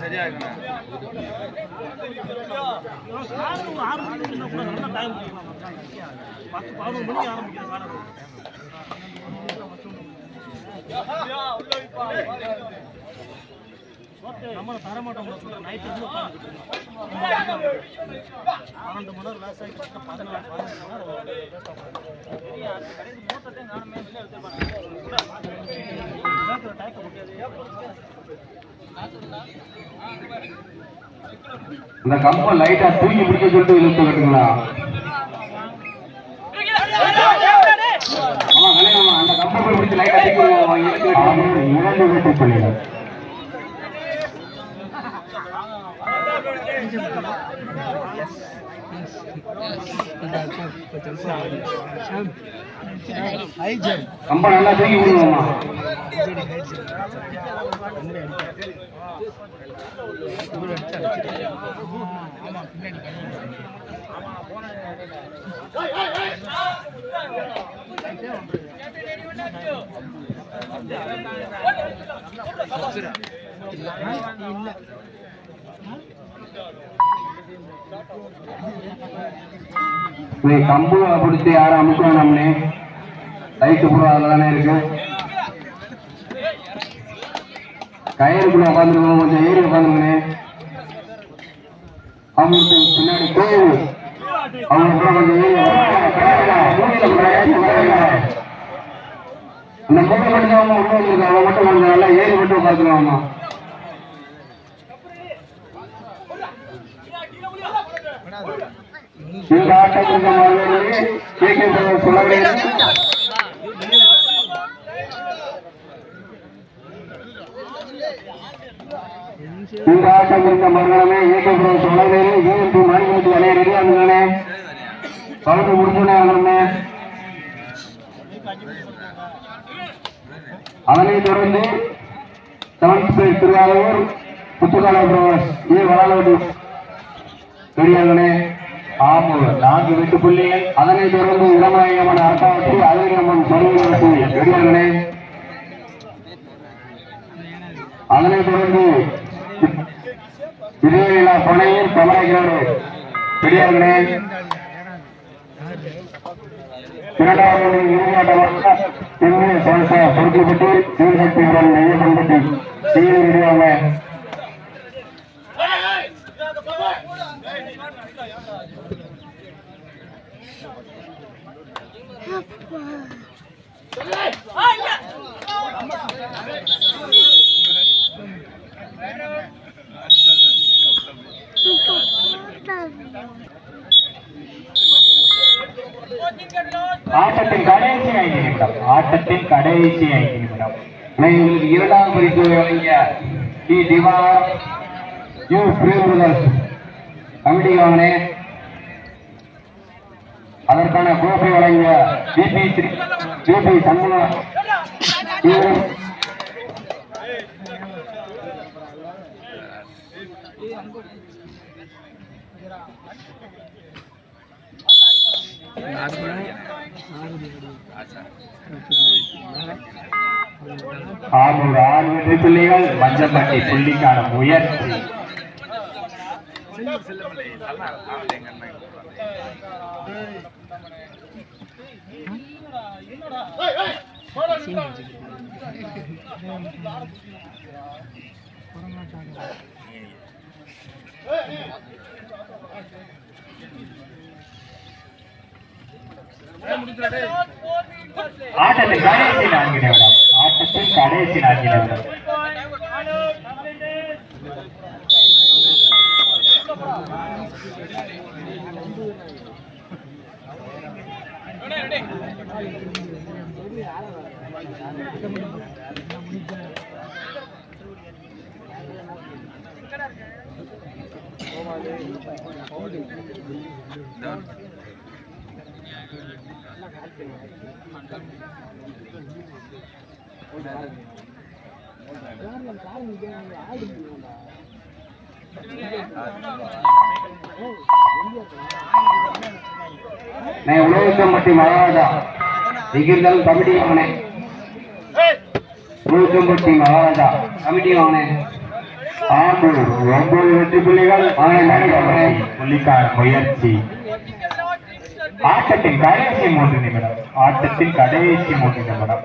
சரியா தரமாட்டோம் நைட்டு இருந்து பன்னெண்டு மணி நேரம் லாஸ் ஆகி பதினாலு பதினஞ்சு மணி இந்த கம்பை லைட்டா தூக்கி பிடிக்க சொல்லிட்டு இழுத்து கட்டுங்களா ஆமா கல்யாணம் அந்த கம்பை பிடிச்சி லைட்டா தூக்கி இழுத்து கட்டு இரண்டு வெற்றி புள்ளிகள். கம்பை நல்லா தூக்கி விடுவோமா நீ கம்பு பிடிச்சி யாரும் அமுக்க நம்மளே? லைட்டு பூரா அதில் தானே இருக்கு. கயிறுக்குள்ள உட்காந்துருக்கோம் கொஞ்சம் ஏறி உட்காந்துருங்கண்ணே. அவங்களுக்கு பின்னாடி கோயில் அவங்க கொஞ்சம் ஏறி அந்த மூட்டை மட்டும் அவங்க உள்ள வந்துருக்கு அவங்க மட்டும் கொஞ்சம் நல்லா ஏறி மட்டும் உட்காந்துருவாமா இந்த ஆட்டத்திற்கு இந்த ஆட்டம் இந்த மறுநாளமே இயக்கம் சொல்லவேறு யூஎன்பி மாநிலத்து அணைய ரெடியா இருந்தானே கவுண்ட் முடிச்சுனே ஆகணுமே அதனை தொடர்ந்து செவன்த் பிளேஸ் திருவாரூர் புத்துக்கால ஏ வளாலோடு ரெடியாகனே ஆமூர் நான்கு வெட்டு புள்ளிகள் அதனை தொடர்ந்து இளமயமன் அரசாட்சி அதை நம்ம சொல்லுவது ரெடியாகனே அதனை தொடர்ந்து விஜயலீலா பனையில் கமலகிரோடு பெரியார்களே. இரண்டாவது இறுதியாட்டமாக தென்னை சோசா பொறுக்கப்பட்டு சீர்சக்தி நெய்யப்பட்டு சீர் ஆட்டத்தின் கடைசி ஐந்து நிமிடம். ஆட்டத்தின் கடைசி ஐந்து நிமிடம். உங்களுக்கு இரண்டாம் குறிப்பு வழங்கிய D Diva U Premadas committee அதற்கான கோப்பை வழங்கிய பிபி பிபி சண்முகம். ஆறு ஆறு வெற்றி புள்ளிகள் மஞ்சப்பட்டி புள்ளிக்கான முயற்சி என்னடா ஆட்டத்தில் ஆவலை எங்க ஆட்டத்தில் ஆட்டத்தின் கடைசி நான்கு நிமிடம் ஆட்டத்தின் கடைசி நான்கு நிமிடம் நான் உலகம் மட்டும் மகாராஜா இங்கிருந்தாலும் கமிட்டி அவனே ஊத்தும்பட்டி மகாராஜா கமிட்டி வாங்க ஆம்பூர் ஒன்பது வெற்றி புள்ளிகள் புள்ளிக்கான முயற்சி ஆட்டத்தின் கடைசி மூன்று நிமிடம் ஆட்டத்தின் கடைசி மூன்று நிமிடம்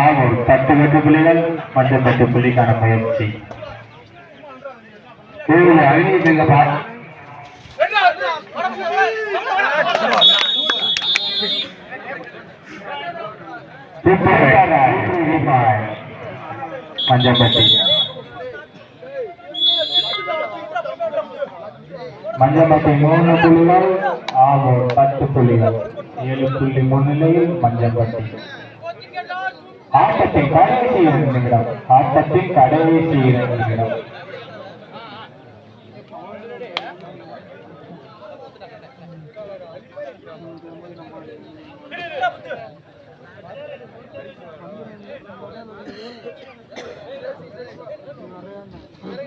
ஆம்பூர் பத்து வெற்றி புள்ளிகள் மற்றும் பத்து புள்ளிக்கான முயற்சி. கோவில் அழிவு செல்ல பார் மூணு புள்ளிகள் ஆம்பூர் பத்து புள்ளிகள். ஏழு புள்ளி முன்னிலையில் மஞ்சப்பட்டி ஆட்டத்தின் கடைசி இரண்டு நிமிடம் ஆட்டத்தின் கடைசி இரண்டு நிமிடம்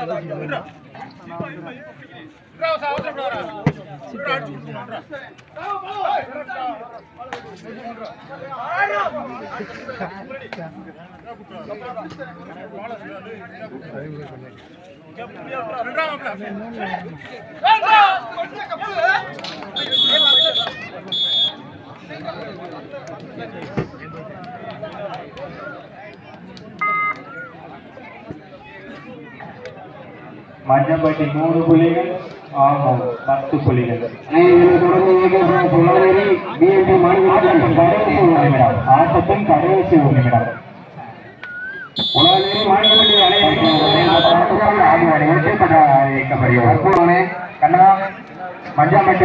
ரெண்டாம் மஞ்சப்பட்டி மூணு புள்ளிகள் ஆமாம் பத்து புள்ளிகள். ஆட்டத்தின் கடைசி ஒரு நிமிடம். உலகிலே கண்ணா மஞ்சாம்பட்டி